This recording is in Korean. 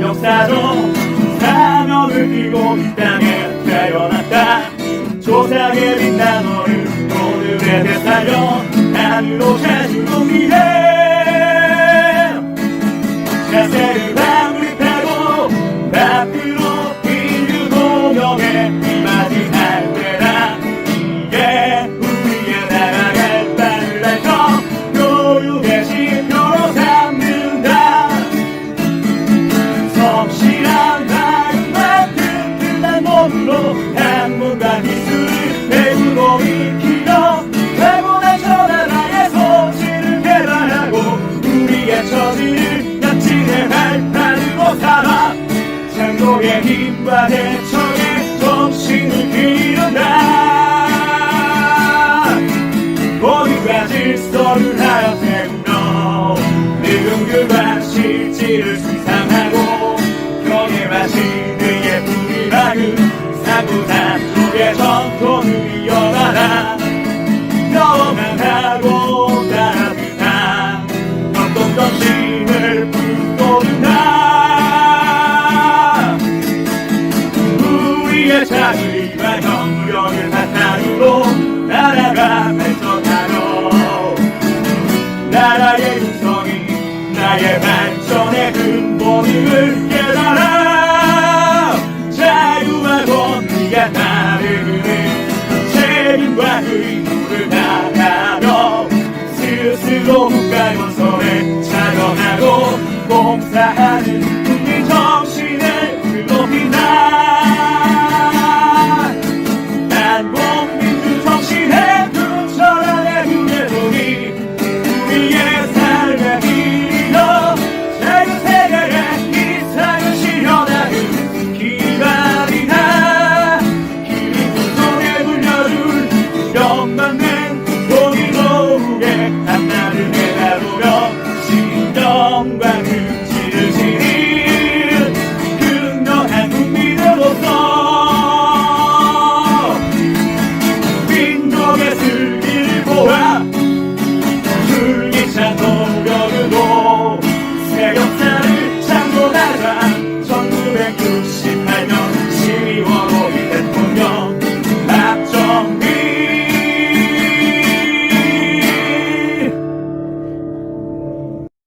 역사도 사명을 띠고 이 땅에 태어났다. 조상의 빛난 너를 오늘의 대사여 하늘로 제주도 미해 자세를 아 몸으로 한문과 기술을 배우고 익히려 배고난 저 나라의 소질을 개발하고 우리의 처지를 야친의 발판으로 삼아 창조의 힘과 대청의 정신을 기른다. 모두가 질서를 하여 세우며 늙은글과 실질을 수상하고 경애와 시 하구나 우리의 정통을 이어가라. 너만 아름답구나 어떤 던짐을 품고구나 우리의 자유와 영역을 바탕으로 나라가 발전하며 나라의 육성이 나의 발전의 근본을 は振り向かなのスースロ向かいをそれ